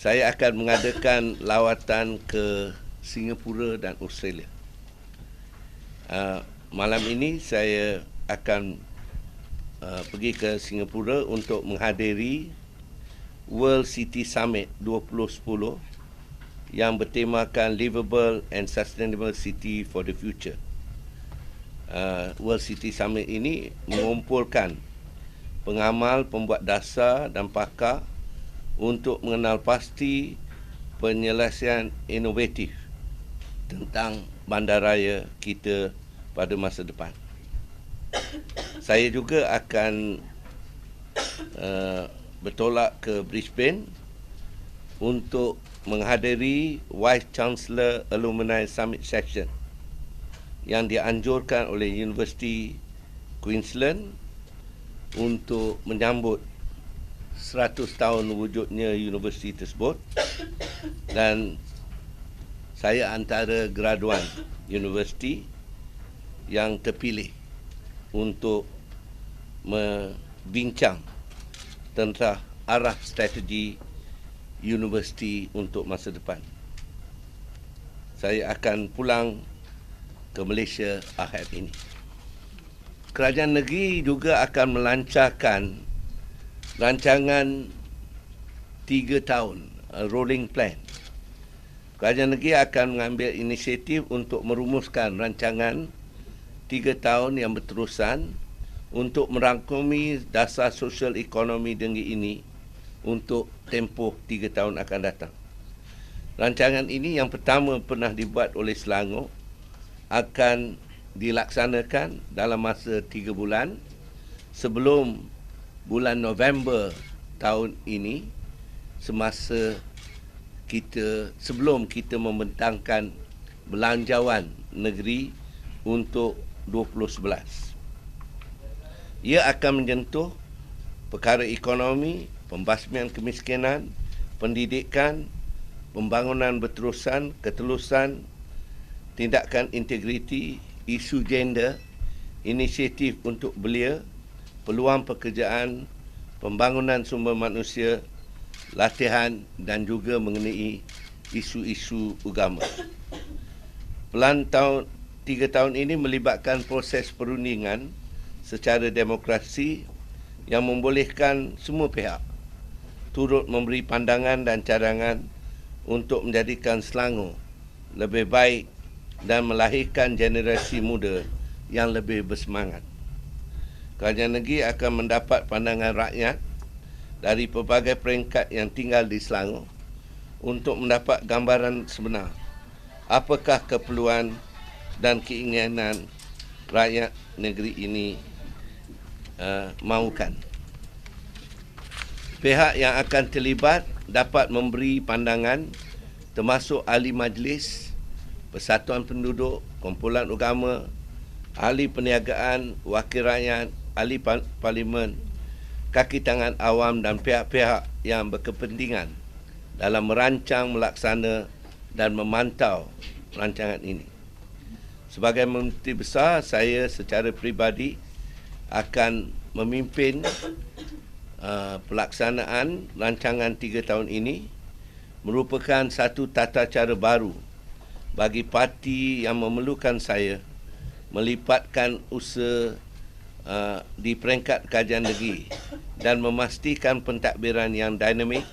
saya akan mengadakan lawatan ke Singapura dan Australia. Uh, malam ini saya akan uh, pergi ke Singapura untuk menghadiri World City Summit 2010 yang bertemakan Livable and Sustainable City for the Future. Uh, World City Summit ini mengumpulkan pengamal, pembuat dasar dan pakar untuk mengenal pasti penyelesaian inovatif tentang bandaraya kita pada masa depan. Saya juga akan uh, bertolak ke Brisbane untuk menghadiri Vice Chancellor Alumni Summit Session yang dianjurkan oleh University Queensland untuk menyambut 100 tahun wujudnya universiti tersebut dan saya antara graduan universiti yang terpilih untuk membincang tentang arah strategi universiti untuk masa depan. Saya akan pulang ke Malaysia akhir ini. Kerajaan negeri juga akan melancarkan rancangan tiga tahun uh, rolling plan. Kerajaan negeri akan mengambil inisiatif untuk merumuskan rancangan tiga tahun yang berterusan untuk merangkumi dasar sosial ekonomi negeri ini untuk tempoh tiga tahun akan datang. Rancangan ini yang pertama pernah dibuat oleh Selangor akan dilaksanakan dalam masa tiga bulan sebelum bulan November tahun ini semasa kita sebelum kita membentangkan belanjawan negeri untuk 2011. Ia akan menyentuh perkara ekonomi, pembasmian kemiskinan, pendidikan, pembangunan berterusan, ketelusan, tindakan integriti, isu gender, inisiatif untuk belia, peluang pekerjaan, pembangunan sumber manusia, latihan dan juga mengenai isu-isu agama. Pelan tahun tiga tahun ini melibatkan proses perundingan secara demokrasi yang membolehkan semua pihak turut memberi pandangan dan cadangan untuk menjadikan Selangor lebih baik dan melahirkan generasi muda yang lebih bersemangat kerajaan negeri akan mendapat pandangan rakyat dari pelbagai peringkat yang tinggal di Selangor untuk mendapat gambaran sebenar apakah keperluan dan keinginan rakyat negeri ini uh, mahukan. Pihak yang akan terlibat dapat memberi pandangan termasuk ahli majlis, persatuan penduduk, kumpulan agama, ahli perniagaan, wakil rakyat, ahli parlimen, kaki tangan awam dan pihak-pihak yang berkepentingan dalam merancang, melaksana dan memantau rancangan ini. Sebagai Menteri Besar, saya secara peribadi akan memimpin uh, pelaksanaan rancangan tiga tahun ini merupakan satu tata cara baru bagi parti yang memerlukan saya melipatkan usaha Uh, di peringkat kajian negeri dan memastikan pentadbiran yang dinamik,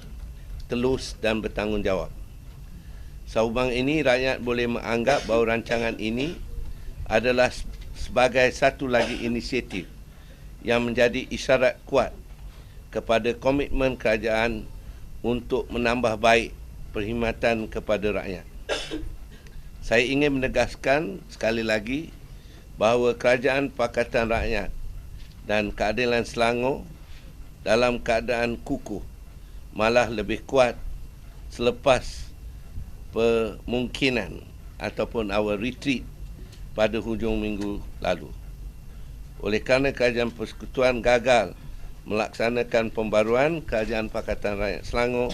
telus dan bertanggungjawab. Sehubang ini, rakyat boleh menganggap bahawa rancangan ini adalah sebagai satu lagi inisiatif yang menjadi isyarat kuat kepada komitmen kerajaan untuk menambah baik perkhidmatan kepada rakyat. Saya ingin menegaskan sekali lagi bahawa kerajaan Pakatan Rakyat dan keadilan Selangor dalam keadaan kukuh malah lebih kuat selepas kemungkinan ataupun our retreat pada hujung minggu lalu. Oleh kerana kerajaan persekutuan gagal melaksanakan pembaruan, kerajaan Pakatan Rakyat Selangor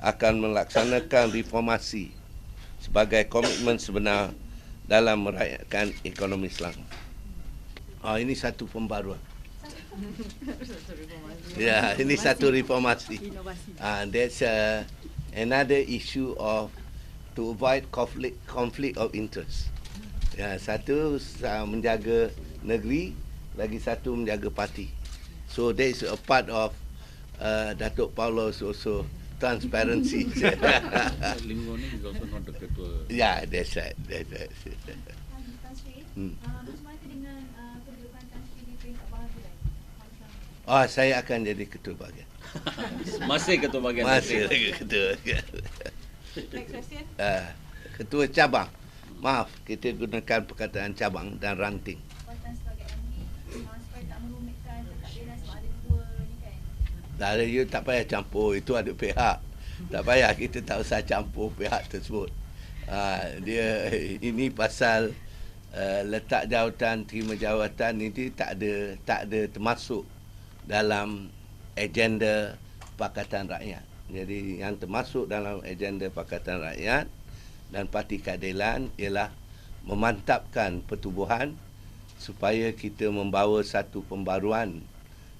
akan melaksanakan reformasi sebagai komitmen sebenar dalam merayakan ekonomi Islam. Oh, ini satu pembaruan. Ya, ini satu reformasi. Ah, uh, that's a another issue of to avoid conflict conflict of interest. Ya, satu uh, menjaga negeri, lagi satu menjaga parti. So that is a part of uh, Datuk Paulos also transparency. Linggo ni is also not the ketua. yeah, that's right. That's right. Hmm. uh, macam mana dengan uh, kedudukan Tan Sri di peringkat bahagian? Oh, saya akan jadi ketua bahagian. Masih ketua bahagian. Masih lagi ketua bahagian. Next question. Uh, ketua cabang. Maaf, kita gunakan perkataan cabang dan ranting. Supaya tak merumitkan pentadbiran sebab ada dua ni kan. Ada, you tak payah campur. Itu ada pihak. Tak payah, kita tak usah campur pihak tersebut. Uh, dia ini pasal uh, letak jawatan, terima jawatan ini tak ada tak ada termasuk dalam agenda Pakatan Rakyat. Jadi yang termasuk dalam agenda Pakatan Rakyat dan Parti Keadilan ialah memantapkan pertubuhan supaya kita membawa satu pembaruan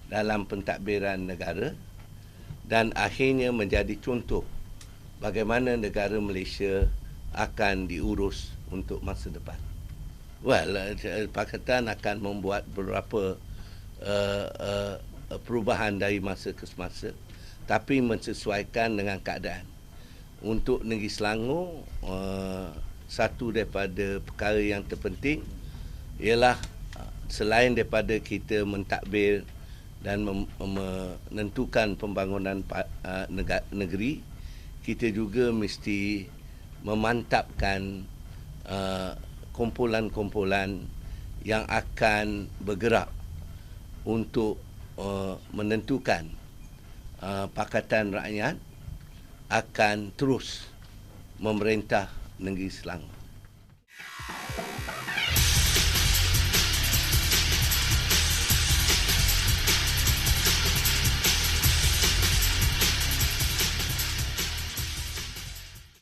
dalam pentadbiran negara dan akhirnya menjadi contoh bagaimana negara Malaysia akan diurus untuk masa depan. Well, uh, Pakatan akan membuat beberapa uh, uh, perubahan dari masa ke semasa tapi mensesuaikan dengan keadaan. Untuk Negeri Selangor, uh, satu daripada perkara yang terpenting ialah uh, selain daripada kita mentadbir dan mem- menentukan pembangunan uh, negeri, kita juga mesti memantapkan uh, kumpulan-kumpulan yang akan bergerak untuk uh, menentukan uh, Pakatan Rakyat akan terus memerintah negeri Selangor.